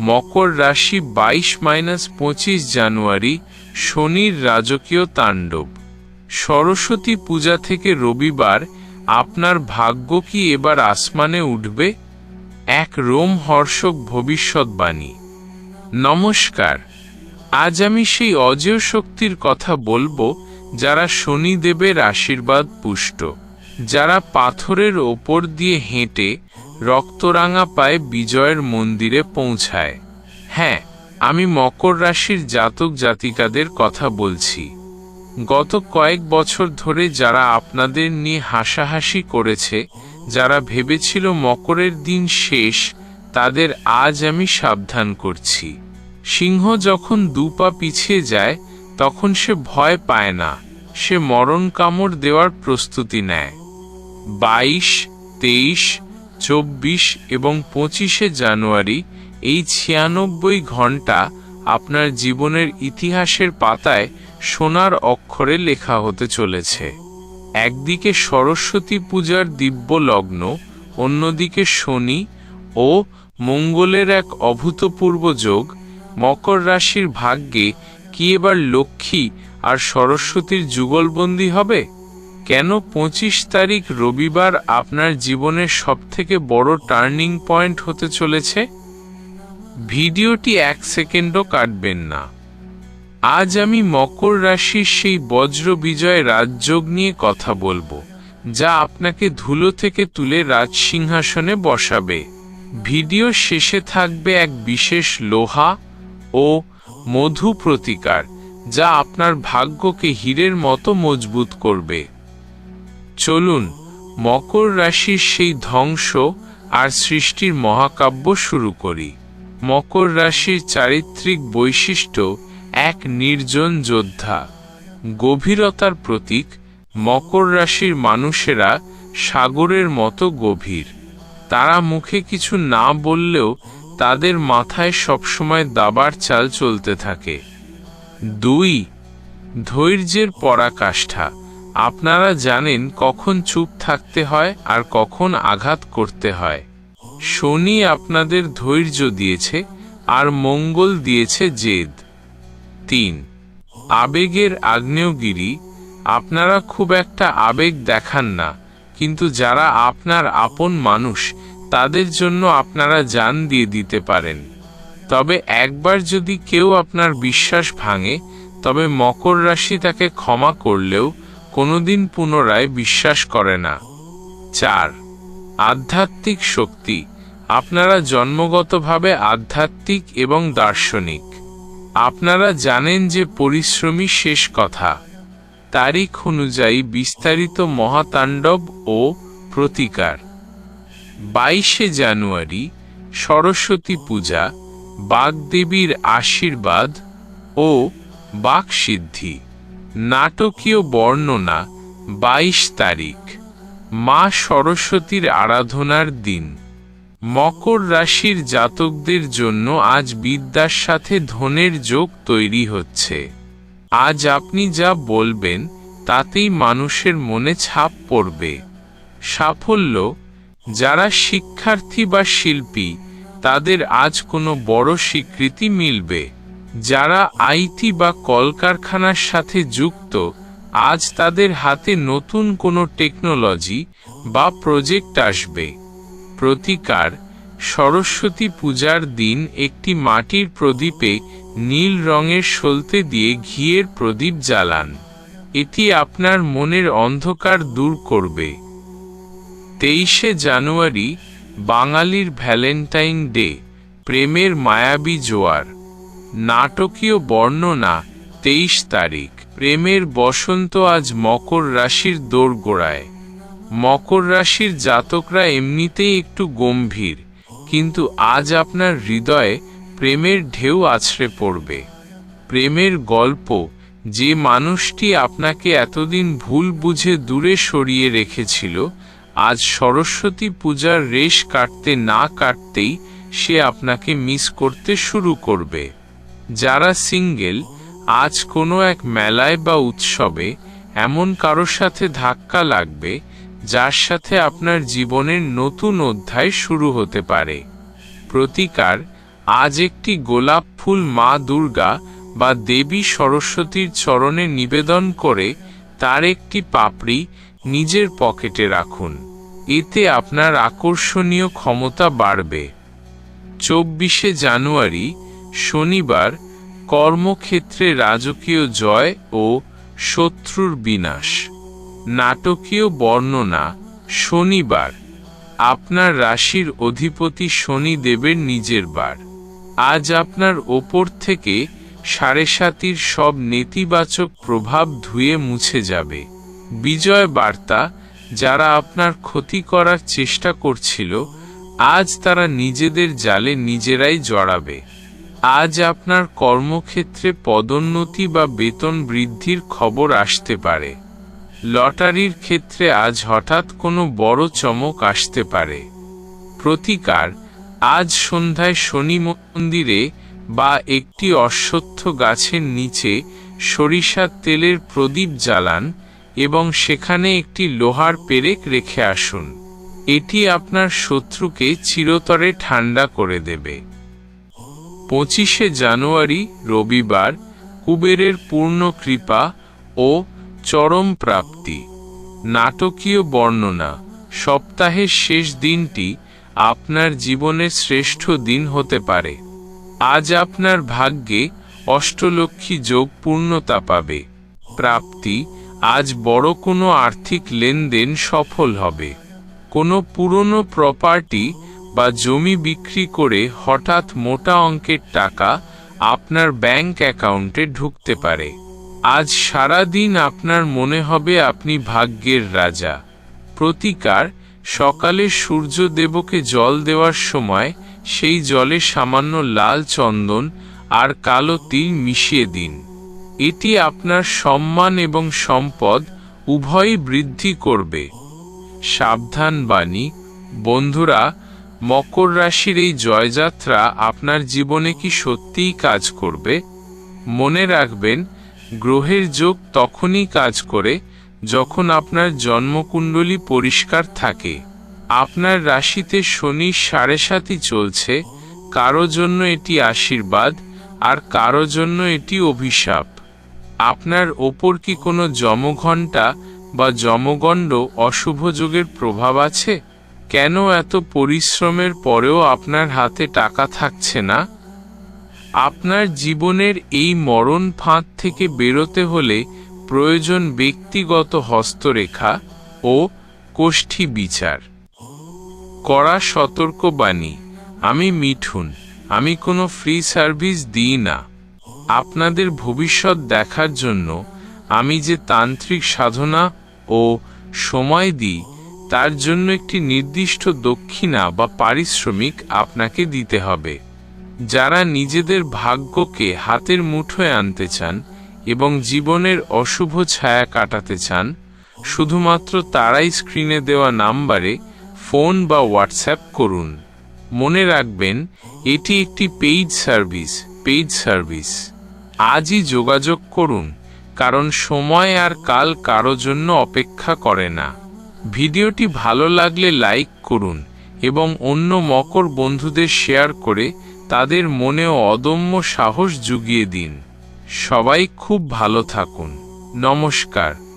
মকর রাশি বাইশ মাইনাস পঁচিশ জানুয়ারি, শনির রাজকীয় তাণ্ডব। সরস্বতী পূজা থেকে রবিবার, আপনার ভাগ্য কি এবার আসমানে উঠবে? এক রোমহর্ষক ভবিষ্যৎবাণী। নমস্কার। আজ আমি সেই অজেয় শক্তির কথা বলব, যারা শনিদেবের আশীর্বাদ পুষ্ট, যারা পাথরের ওপর দিয়ে হেঁটে রক্তরাঙা পায়ে বিজয়ের মন্দিরে পৌঁছায়। হ্যাঁ আমি মকর রাশির জাতক জাতিকাদের কথা বলছি। গত কয়েক বছর ধরে যারা আপনাদের নিয়ে হাসাহাসি করেছে, যারা ভেবেছিল মকরের দিন শেষ, তাদের আজ আমি সাবধান করছি। সিংহ যখন দুপা পিছিয়ে যায়, তখন সে ভয় পায় না। সে মরণ কামড় দেওয়ার প্রস্তুতি নেয়। বাইশ, তেইশ চব্বিশ এবং পঁচিশে জানুয়ারি এই ছিয়ানব্বই ঘণ্টা আপনার জীবনের ইতিহাসের পাতায় সোনার অক্ষরে লেখা হতে চলেছে। একদিকে সরস্বতী পূজার দিব্য লগ্ন, অন্যদিকে শনি ও মঙ্গলের এক অভূতপূর্ব যোগ। মকর রাশির ভাগ্যে কি এবার লক্ষ্মী আর সরস্বতীর যুগলবন্দি হবে? কেন পঁচিশ তারিখ রবিবার আপনার জীবনের সবথেকে বড় টার্নিং পয়েন্ট হতে চলেছে? ভিডিওটি এক সেকেন্ডও কাটবেন না। আজ আমি মকর রাশির সেই বজ্র বিজয় রাজযোগ নিয়ে কথা বলব, যা আপনাকে ধুলো থেকে তুলে রাজসিংহাসনে বসাবে। ভিডিও শেষে থাকবে এক বিশেষ লোহা ও মধু প্রতিকার, যা আপনার ভাগ্যকে হীরের মতো মজবুত করবে। চলুন, মকর রাশির সেই ধ্বংস আর সৃষ্টির মহাকাব্য শুরু করি। মকর রাশির চারিত্রিক বৈশিষ্ট্য এক নির্জন যোদ্ধা। গভীরতার প্রতীক মকর রাশির মানুষেরা সাগরের মতো গভীর। তারা মুখে কিছু না বললেও তাদের মাথায় সবসময় দাবার চাল চলতে থাকে। দুই, ধৈর্যের পরাকাষ্ঠা। আপনারা জানেন কখন চুপ থাকতে হয় আর কখন আঘাত করতে হয়। শনি আপনাদের ধৈর্য দিয়েছে আর মঙ্গল দিয়েছে জেদ। তিন, আবেগের আগ্নেয়গিরি। আপনারা খুব একটা আবেগ দেখান না, কিন্তু যারা আপনার আপন মানুষ, তাদের জন্য আপনারা জান দিয়ে দিতে পারেন। তবে একবার যদি কেউ আপনার বিশ্বাস ভাঙে, তবে মকর রাশি তাকে ক্ষমা করলেও কোনোদিন পুনরায় বিশ্বাস করে না। চার, আধ্যাত্মিক শক্তি। আপনারা জন্মগতভাবে আধ্যাত্মিক এবং দার্শনিক। আপনারা জানেন যে পরিশ্রমী শেষ কথা। তারিখ অনুযায়ী বিস্তারিত মহাতাণ্ডব ও প্রতিকার। বাইশে জানুয়ারি, সরস্বতী পূজা, বাগদেবীর আশীর্বাদ ও বাকসিদ্ধি। নাটকীয় বর্ণনা বাইশ তারিখ, মা সরস্বতীর আরাধনার দিন। মকর রাশির জাতকদের জন্য আজ বিদ্যার সাথে ধনের যোগ তৈরি হচ্ছে। আজ আপনি যা বলবেন, তাতেই মানুষের মনে ছাপ পড়বে। সাফল্য, যারা শিক্ষার্থী বা শিল্পী, তাদের আজ কোনো বড় স্বীকৃতি মিলবে। যারা আইটি বা কলকারখানার সাথে যুক্ত, আজ তাদের হাতে নতুন কোনো টেকনোলজি বা প্রজেক্ট আসবে। প্রতিকার, সরস্বতী পূজার দিন একটি মাটির প্রদীপে নীল রঙের সলতে দিয়ে ঘিয়ের প্রদীপ জ্বালান। এটি আপনার মনের অন্ধকার দূর করবে। তেইশে জানুয়ারি, বাঙালির ভ্যালেন্টাইন ডে, প্রেমের মায়াবী জোয়ার। নাটকীয় বর্ণনা, তেইশ তারিখ। প্রেমের বসন্ত আজ মকর রাশির দোরগোড়ায়। মকর রাশির জাতকরা এমনিতেই একটু গম্ভীর, কিন্তু আজ আপনার হৃদয়ে প্রেমের ঢেউ আছড়ে পড়বে। প্রেমের গল্প, যে মানুষটি আপনাকে এতদিন ভুল বুঝে দূরে সরিয়ে রেখেছিল, আজ সরস্বতী পূজার রেশ কাটতে না কাটতেই সে আপনাকে মিস করতে শুরু করবে। যারা সিঙ্গেল, আজ কোনো এক মেলায় বা উৎসবে এমন কারোর সাথে ধাক্কা লাগবে, যার সাথে আপনার জীবনের নতুন অধ্যায় শুরু হতে পারে। প্রতিকার, আজ একটি গোলাপ ফুল মা দুর্গা বা দেবী সরস্বতীর চরণে নিবেদন করে তার একটি পাপড়ি নিজের পকেটে রাখুন। এতে আপনার আকর্ষণীয় ক্ষমতা বাড়বে। চব্বিশে জানুয়ারি শনিবার কর্মক্ষেত্রে রাজকীয় জয় ও শত্রুর বিনাশ। নাটকীয় বর্ণনা, শনিবার, আপনার রাশির অধিপতি শনি দেবের নিজের বার। আজ আপনার ওপর থেকে সাড়ে সাতির সব নেতিবাচক প্রভাব ধুয়ে মুছে যাবে। বিজয় বার্তা, যারা আপনার ক্ষতি করার চেষ্টা করছিল, আজ তারা নিজেদের জালে নিজেরাই জড়াবে। আজ আপনার কর্মক্ষেত্রে পদোন্নতি বা বেতন বৃদ্ধির খবর আসতে পারে। লটারির ক্ষেত্রে আজ হঠাৎ কোনো বড় চমক আসতে পারে। প্রতিকার, আজ সন্ধ্যায় শনি মন্দিরে বা একটি অশ্বত্থ গাছের নিচে সরিষার তেলের প্রদীপ জ্বালান এবং সেখানে একটি লোহার পেরেক রেখে আসুন। এটি আপনার শত্রুকে চিরতরে ঠান্ডা করে দেবে। পঁচিশে জানুয়ারি, রবিবার, কুবেরের পূর্ণ কৃপা ও চরম প্রাপ্তি। নাটকীয় বর্ণনা, সপ্তাহের শেষ দিনটি আপনার জীবনের শ্রেষ্ঠ দিন হতে পারে। আজ আপনার ভাগ্যে অষ্টলক্ষী যোগ পূর্ণতা পাবে। প্রাপ্তি, আজ বড় কোনো আর্থিক লেনদেন সফল হবে। কোনো পুরনো প্রপার্টি বা জমি বিক্রি করে হঠাৎ মোটা অঙ্কের টাকা আপনার ব্যাংক অ্যাকাউন্টে ঢুকতে পারে। আজ সারা দিন আপনার মনে হবে আপনি ভাগ্যের রাজা। প্রতিকার, সকালে সূর্যদেবকে জল দেওয়ার সময় সেই জলে সামান্য লাল চন্দন আর কালো তিল মিশিয়ে দিন। এটি আপনার সম্মান এবং সম্পদ উভয়ই বৃদ্ধি করবে। সাবধান বাণী, বন্ধুরা মকর রাশির এই জয়যাত্রা আপনার জীবনে কি সত্যিই কাজ করবে? মনে রাখবেন, গ্রহের যোগ তখনই কাজ করে যখন আপনার জন্মকুণ্ডলী পরিষ্কার থাকে। আপনার রাশিতে শনি সাড়ে সাতই চলছে, কারও জন্য এটি আশীর্বাদ আর কারও জন্য এটি অভিশাপ। আপনার ওপর কি কোনো যমঘণ্টা বা যমগণ্ড অশুভ যোগের প্রভাব আছে? কেন এত পরিশ্রমের পরেও আপনার হাতে টাকা থাকছে না? আপনার জীবনের এই মরণ ফাঁদ থেকে বেরোতে হলে প্রয়োজন ব্যক্তিগত হস্তরেখা ও কোষ্ঠী বিচার। কড়া সতর্কবাণী, আমি মিঠুন, আমি কোনো ফ্রি সার্ভিস দিই না। আপনাদের ভবিষ্যৎ দেখার জন্য আমি যে তান্ত্রিক সাধনা ও সময় দিই তার জন্য একটি নির্দিষ্ট দক্ষিণা বা পারিশ্রমিক আপনাকে দিতে হবে। যারা নিজেদের ভাগ্যকে হাতের মুঠোয় আনতে চান এবং জীবনের অশুভ ছায়া কাটাতে চান, শুধুমাত্র তারাই স্ক্রিনে দেওয়া নাম্বারে ফোন বা হোয়াটসঅ্যাপ করুন। মনে রাখবেন, এটি একটি পেইড সার্ভিস পেইড সার্ভিস। আজই যোগাযোগ করুন, কারণ সময় আর কাল কারও জন্য অপেক্ষা করে না। ভিডিওটি ভালো লাগলে লাইক করুন এবং অন্য মকর বন্ধুদের শেয়ার করে তাদের মনেও অদম্য সাহস জুগিয়ে দিন। সবাই খুব ভালো থাকুন। নমস্কার।